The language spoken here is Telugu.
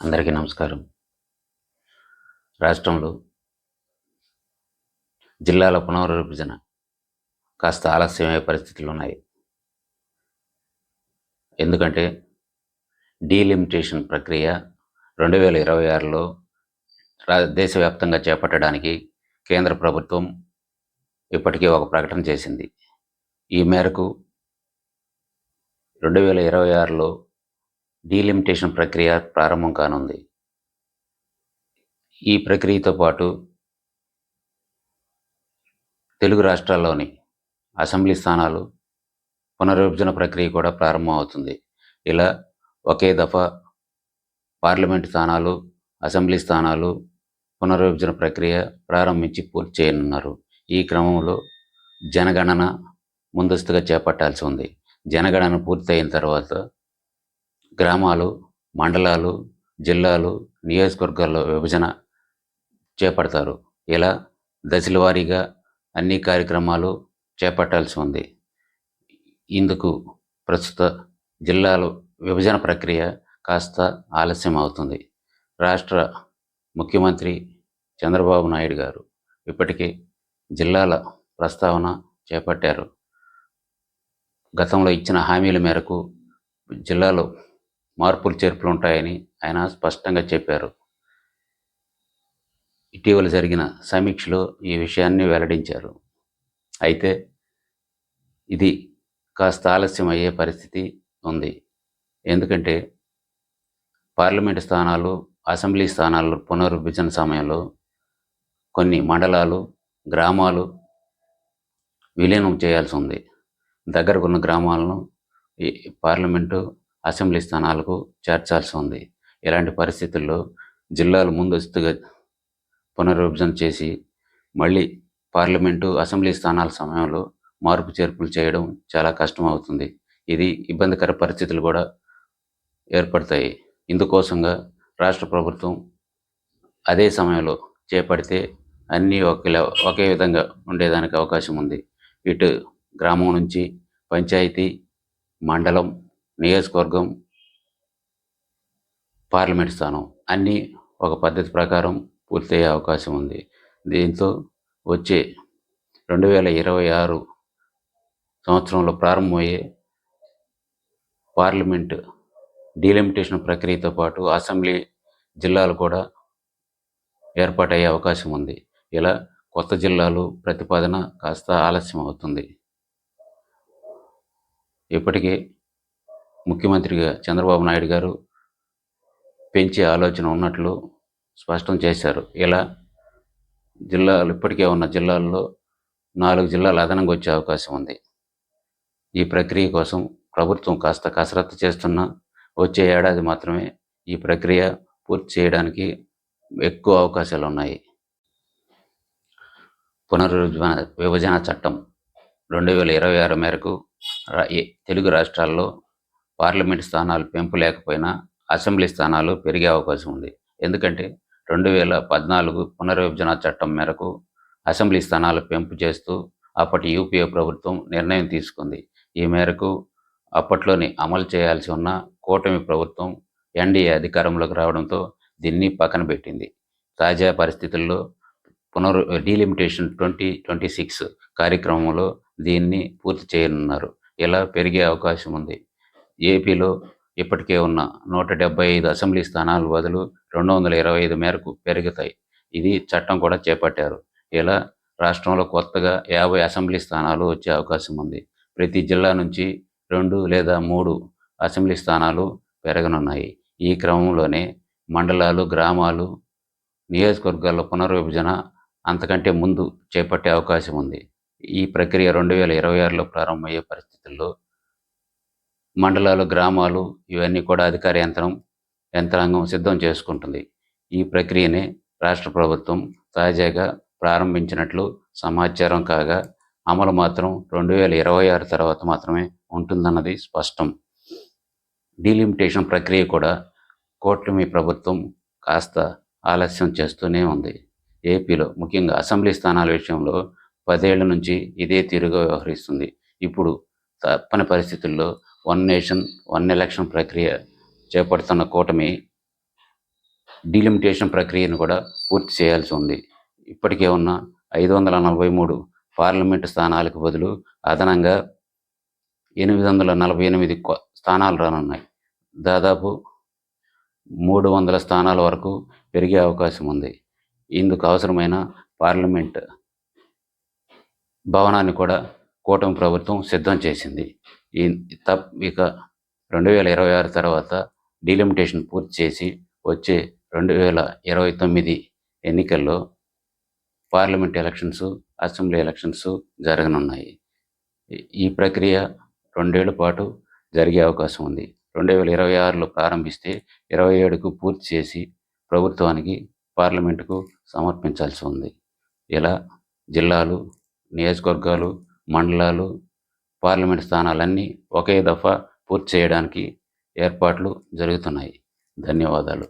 అందరికీ నమస్కారం. రాష్ట్రంలో జిల్లాల పునర్విభజన కాస్త ఆలస్యమయ్యే పరిస్థితులు ఉన్నాయి. ఎందుకంటే డీలిమిటేషన్ ప్రక్రియ రెండు వేల ఇరవై ఆరులో రా దేశవ్యాప్తంగా చేపట్టడానికి కేంద్ర ప్రభుత్వం ఇప్పటికే ఒక ప్రకటన చేసింది. ఈ మేరకు రెండు వేల ఇరవై ఆరులో డీలిమిటేషన్ ప్రక్రియ ప్రారంభం కానుంది. ఈ ప్రక్రియతో పాటు తెలుగు రాష్ట్రాల్లోని అసెంబ్లీ స్థానాలు పునర్విభజన ప్రక్రియ కూడా ప్రారంభం అవుతుంది ఇలా ఒకే దఫా పార్లమెంట్ స్థానాలు అసెంబ్లీ స్థానాలు పునర్విభజన ప్రక్రియ ప్రారంభించి పూర్తి చేయనున్నారు. ఈ క్రమంలో జనగణన ముందస్తుగా చేపట్టాల్సి ఉంది. జనగణన పూర్తయిన తర్వాత గ్రామాలు మండలాలు జిల్లాలు నియోజకవర్గాల్లో విభజన చేపడతారు. ఇలా దశల వారీగా అన్ని కార్యక్రమాలు చేపట్టాల్సి ఉంది. ఇందుకు ప్రస్తుత జిల్లాలు విభజన ప్రక్రియ కాస్త ఆలస్యం అవుతుంది. రాష్ట్ర ముఖ్యమంత్రి చంద్రబాబు నాయుడు గారు ఇప్పటికే జిల్లాల ప్రస్తావన చేపట్టారు. గతంలో ఇచ్చిన హామీల మేరకు జిల్లాలో మార్పులు చేర్పులు ఉంటాయని ఆయన స్పష్టంగా చెప్పారు. ఇటీవల జరిగిన సమీక్షలో ఈ విషయాన్ని వెల్లడించారు. అయితే ఇది కాస్త ఆలస్యం అయ్యే పరిస్థితి ఉంది. ఎందుకంటే పార్లమెంటు స్థానాలు అసెంబ్లీ స్థానాలు పునర్విభజన సమయంలో కొన్ని మండలాలు గ్రామాలు విలీనం చేయాల్సి ఉంది. దగ్గరకున్న గ్రామాలను ఈ పార్లమెంటు అసెంబ్లీ స్థానాలకు చేర్చాల్సి ఉంది. ఇలాంటి పరిస్థితుల్లో జిల్లాలు ముందస్తుగా పునర్విభజన చేసి మళ్ళీ పార్లమెంటు అసెంబ్లీ స్థానాల సమయంలో మార్పు చేర్పులు చేయడం చాలా కష్టం అవుతుంది ఇది ఇబ్బందికర పరిస్థితులు కూడా ఏర్పడతాయి. ఇందుకోసంగా రాష్ట్ర ప్రభుత్వం అదే సమయంలో చేపడితే అన్నీ ఒకే ఒకే విధంగా ఉండేదానికి అవకాశం ఉంది. ఇటు గ్రామం నుంచి పంచాయతీ మండలం నియోజకవర్గం పార్లమెంట్ స్థానం అన్నీ ఒక పద్ధతి ప్రకారం పూర్తయ్యే అవకాశం ఉంది. దీంతో వచ్చే రెండు వేల ఇరవై ఆరు సంవత్సరంలో ప్రారంభమయ్యే పార్లమెంట్ డీలిమిటేషన్ ప్రక్రియతో పాటు అసెంబ్లీ జిల్లాలు కూడా ఏర్పాటయ్యే అవకాశం ఉంది. ఇలా కొత్త జిల్లాలు ప్రతిపాదన కాస్త ఆలస్యం అవుతుంది ఇప్పటికే ముఖ్యమంత్రిగా చంద్రబాబు నాయుడు గారు పెంచే ఆలోచన ఉన్నట్లు స్పష్టం చేశారు. ఇలా జిల్లాలు ఇప్పటికే ఉన్న జిల్లాల్లో నాలుగు జిల్లాలు అదనంగా వచ్చే అవకాశం ఉంది. ఈ ప్రక్రియ కోసం ప్రభుత్వం కాస్త కసరత్తు చేస్తున్న వచ్చే ఏడాది మాత్రమే ఈ ప్రక్రియ పూర్తి చేయడానికి ఎక్కువ అవకాశాలు ఉన్నాయి. పునర్విభజన విభజన చట్టం రెండు వేల ఇరవై ఆరు మేరకు తెలుగు రాష్ట్రాల్లో పార్లమెంట్ స్థానాలు పెంపు లేకపోయినా అసెంబ్లీ స్థానాలు పెరిగే అవకాశం ఉంది. ఎందుకంటే రెండు వేల పద్నాలుగు పునర్విభజన చట్టం మేరకు అసెంబ్లీ స్థానాలు పెంపు చేస్తూ అప్పటి యూపీఏ ప్రభుత్వం నిర్ణయం తీసుకుంది. ఈ మేరకు అప్పట్లోని అమలు చేయాల్సి ఉన్న కూటమి ప్రభుత్వం ఎన్డీఏ అధికారంలోకి రావడంతో దీన్ని పక్కన పెట్టింది. తాజా పరిస్థితుల్లో పునర్ డీలిమిటేషన్ ట్వంటీ ట్వంటీ సిక్స్ కార్యక్రమంలో దీన్ని పూర్తి చేయనున్నారు. ఇలా పెరిగే అవకాశం ఉంది. ఏపీలో ఇప్పటికే ఉన్న నూట డెబ్బై ఐదు అసెంబ్లీ స్థానాల బదులు రెండు వందల ఇరవై ఐదు మేరకు పెరుగుతాయి. ఇది చట్టం కూడా చేపట్టారు. ఇలా రాష్ట్రంలో కొత్తగా యాభై అసెంబ్లీ స్థానాలు వచ్చే అవకాశం ఉంది. ప్రతి జిల్లా నుంచి రెండు లేదా మూడు అసెంబ్లీ స్థానాలు పెరగనున్నాయి. ఈ క్రమంలోనే మండలాలు గ్రామాలు నియోజకవర్గాల పునర్విభజన అంతకంటే ముందు చేపట్టే అవకాశం ఉంది. ఈ ప్రక్రియ రెండు వేల ఇరవై ఆరులో ప్రారంభమయ్యే పరిస్థితుల్లో మండలాలు గ్రామాలు ఇవన్నీ కూడా అధికార యంత్రం యంత్రాంగం సిద్ధం చేసుకుంటుంది. ఈ ప్రక్రియనే రాష్ట్ర ప్రభుత్వం తాజాగా ప్రారంభించినట్లు సమాచారం కాగా అమలు మాత్రం రెండు వేల ఇరవై ఆరు తర్వాత మాత్రమే ఉంటుందన్నది స్పష్టం. డీలిమిటేషన్ ప్రక్రియ కూడా కూటమి ప్రభుత్వం కాస్త ఆలస్యం చేస్తూనే ఉంది. ఏపీలో ముఖ్యంగా అసెంబ్లీ స్థానాల విషయంలో పదేళ్ళ నుంచి ఇదే తీరుగా వ్యవహరిస్తుంది. ఇప్పుడు తప్పని పరిస్థితుల్లో వన్ నేషన్ వన్ ఎలక్షన్ ప్రక్రియ చేపడుతున్న కూటమి డీలిమిటేషన్ ప్రక్రియను కూడా పూర్తి చేయాల్సి ఉంది. ఇప్పటికే ఉన్న ఐదు వందల నలభై మూడు పార్లమెంటు స్థానాలకు బదులు అదనంగా ఎనిమిది వందల నలభై ఎనిమిది స్థానాలు రానున్నాయి. దాదాపు మూడు వందల స్థానాల వరకు పెరిగే అవకాశం ఉంది. ఇందుకు అవసరమైన పార్లమెంట్ భవనాన్ని కూడా కూటమి ప్రభుత్వం సిద్ధం చేసింది. ఈ తప్ ఇక రెండు వేల ఇరవై ఆరు తర్వాత డీలిమిటేషన్ పూర్తి చేసి వచ్చే రెండు వేల ఇరవై తొమ్మిది ఎన్నికల్లో పార్లమెంట్ ఎలక్షన్స్ అసెంబ్లీ ఎలక్షన్స్ జరగనున్నాయి. ఈ- ఈ ప్రక్రియ రెండేళ్ళ పాటు జరిగే అవకాశం ఉంది. రెండు వేల ఇరవై ఆరులో ప్రారంభిస్తే ఇరవై ఏడుకు పూర్తి చేసి ప్రభుత్వానికి పార్లమెంటుకు సమర్పించాల్సి ఉంది. ఇలా జిల్లాలు నియోజకవర్గాలు మండలాలు పార్లమెంట్ స్థానాలన్నీ ఒకే దఫా పూర్తి చేయడానికి ఏర్పాట్లు జరుగుతున్నాయి. ధన్యవాదాలు.